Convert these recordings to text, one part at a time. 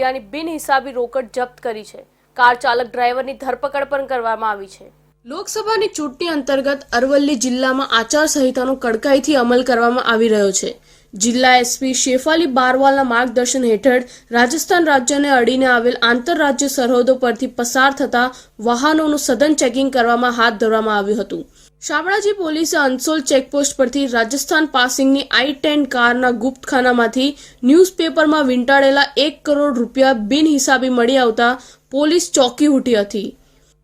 રૂપિયાની બિનહિસાબી રોકડ જપ્ત કરી છે. કાર ચાલક ડ્રાઈવરની ધરપકડ પણ કરવામાં આવી છે. લોકસભાની ચૂંટણી અંતર્ગત અરવલ્લી જિલ્લામાં આચારસંહિતાનો કડકાઈથી અમલ કરવામાં આવી રહ્યો છે. જિલ્લા એસપી શેફાલી બારવાલના માર્ગદર્શન હેઠળ રાજસ્થાન રાજ્યને અડીને આવેલ આંતરરાજ્ય સરહદો પરથી પસાર થતા વાહનોનું સઘન ચેકિંગ કરવામાં હાથ ધરવામાં આવ્યું હતું. શામળાજી પોલીસે અનસોલ ચેકપોસ્ટ પરથી રાજસ્થાન પાસિંગની આઈ ટેન કારના ગુપ્તખાનામાંથી ન્યૂઝપેપરમાં વીંટાળેલા એક કરોડ રૂપિયા બિનહિસાબી મળી આવતા પોલીસ ચોંકી ઉઠી હતી.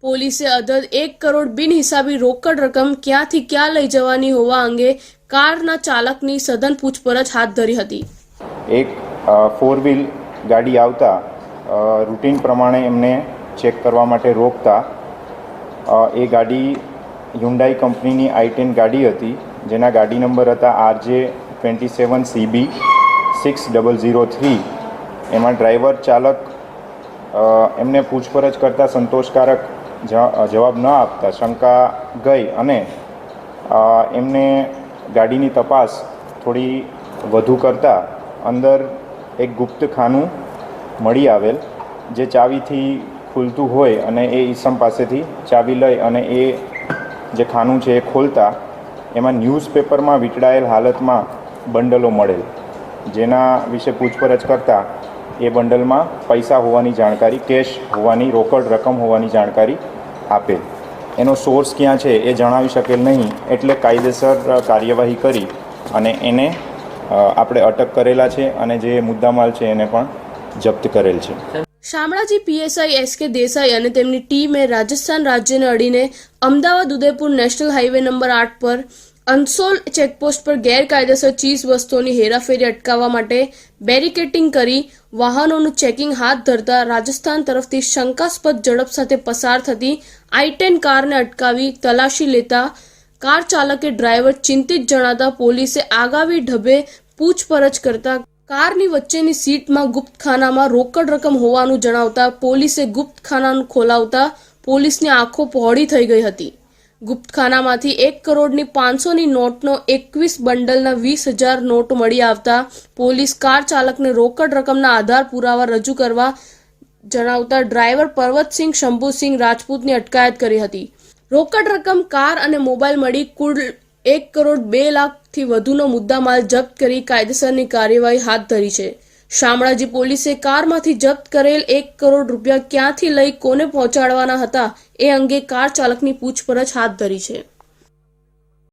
પોલીસે અદદ એક કરોડ બિનહિસાબી રોકડ રકમ ક્યાંથી ક્યાં લઈ જવાની હોવા અંગે કારના ચાલકની સઘન પૂછપરછ હાથ ધરી હતી. એક ફોર વ્હીલ ગાડી આવતા રૂટીન પ્રમાણે એમને ચેક કરવા માટે રોકતા એ ગાડી હ્યુન્ડાઈ કંપનીની આઈ ટેન ગાડી હતી, જેના ગાડી નંબર હતા RJ twenty seven CB six double zero three એમાં ડ્રાઈવર ચાલક એમને પૂછપરછ કરતાં સંતોષકારક જવાબ ન આપતા શંકા ગઈ અને એમને ગાડીની તપાસ થોડી વધુ કરતાં અંદર એક ગુપ્ત ખાનું મળી આવેલ, જે ચાવીથી ખુલતું હોય અને એ ઈસમ પાસેથી ચાવી લઈ અને એ જે ખાનું છે એ ખોલતા એમાં ન્યૂઝપેપરમાં વીંટળાયેલ હાલતમાં બંડલો મળેલ. જેના વિશે પૂછપરછ કરતાં એ બંડલમાં પૈસા હોવાની જાણકારી, કેશ હોવાની રોકડ રકમ હોવાની જાણકારી આપેલ. એનો સોર્સ ક્યાં છે એ જણાવી શકેલ નહીં, એટલે કાયદેસર કાર્યવાહી કરી અને એને આપણે અટક કરેલા છે અને જે મુદ્દામાલ છે એને પણ જપ્ત કરેલ છે. શામળાજી પીએસઆઈ એસ કે દેસાઈ અને તેમની ટીમે રાજસ્થાન રાજ્યને અડીને Ahmedabad Udaipur national highway number આઠ પર અનસોલ ચેકપોસ્ટ પર ગેરકાયદેસર ચીજ વસ્તુઓની હેરાફેરી અટકાવવા માટે બેરિકેટિંગ કરી વાહનોનું ચેકિંગ હાથ ધરતા રાજસ્થાન તરફથી શંકાસ્પદ ઝડપ સાથે પસાર થતી આઈ ટેન કારને અટકાવી તલાશી લેતા કાર ચાલકે ડ્રાઈવર ચિંતિત જણાતા પોલીસે આગામી ઢબે પૂછપરછ કરતા કારની વચ્ચેની સીટમાં ગુપ્તખાનામાં રોકડ રકમ હોવાનું જણાવતા પોલીસે ગુપ્તખાનાનું ખોલાવતા પોલીસની આંખો પહોળી થઈ ગઈ હતી. ગુપ્તખાનામાંથી એક કરોડની પાંચસોની નોટનો એકવીસ બંડલના વીસ હજાર નોટ મળી આવતા પોલીસ કાર ચાલકને રોકડ રકમના આધાર પુરાવા રજૂ કરવા જણાવતા ડ્રાઈવર પર્વતસિંહ શંભુસિંહ રાજપૂતની અટકાયત કરી હતી. રોકડ રકમ, કાર અને મોબાઈલ મળી કુલ એક કરોડ બે લાખથી વધુનો મુદ્દામાલ જપ્ત કરી કાયદેસરની કાર્યવાહી હાથ ધરી છે. શામળાજી પોલીસે કારમાંથી જપ્ત કરેલ એક કરોડ રૂપિયા ક્યાંથી લઈ કોને પહોંચાડવાના હતા એ અંગે કાર ચાલકની પૂછપરછ હાથ ધરી છે.